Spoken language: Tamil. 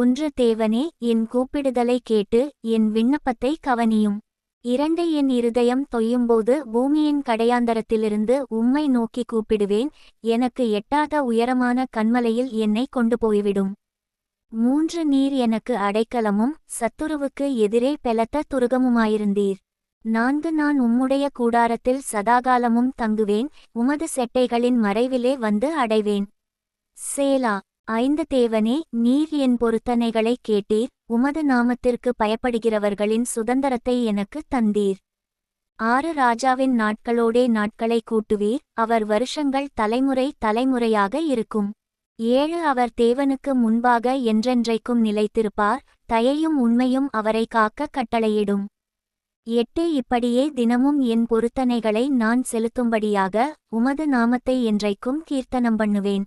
ஒன்று தேவனே என் கூப்பிடுதலை கேட்டு என் விண்ணப்பத்தை கவனியும். இரண்டு என் இருதயம் தொய்யும்போது பூமியின் கடையாந்தரத்திலிருந்து உம்மை நோக்கி கூப்பிடுவேன் எனக்கு எட்டாத உயரமான கண்மலையில் என்னை கொண்டு போய்விடும் மூன்று நீர் எனக்கு அடைக்கலமும் சத்துருவுக்கு எதிரே பெலத்த துருகமுமாயிருந்தீர். நான்கு நான் உம்முடைய கூடாரத்தில் சதாகாலமும் தங்குவேன் உமது செட்டைகளின் மறைவிலே வந்து அடைவேன். சேலா. ஐந்து தேவனே நீர் என் பொருத்தனைகளை கேட்டீர் உமது நாமத்திற்கு பயப்படுகிறவர்களின் சுதந்திரத்தை எனக்கு தந்தீர். ஆறு ராஜாவின் நாட்களோடே நாட்களை கூட்டுவீர் அவர் வருஷங்கள் தலைமுறை தலைமுறையாக இருக்கும். ஏழு அவர் தேவனுக்கு முன்பாக என்றென்றைக்கும் நிலைத்திருப்பார் தயையும் உண்மையும் அவரை காக்க கட்டளையிடும். எட்டு இப்படியே தினமும் என் பொருத்தனைகளை நான் செலுத்தும்படியாக உமது நாமத்தை என்றைக்கும் கீர்த்தனம் பண்ணுவேன்.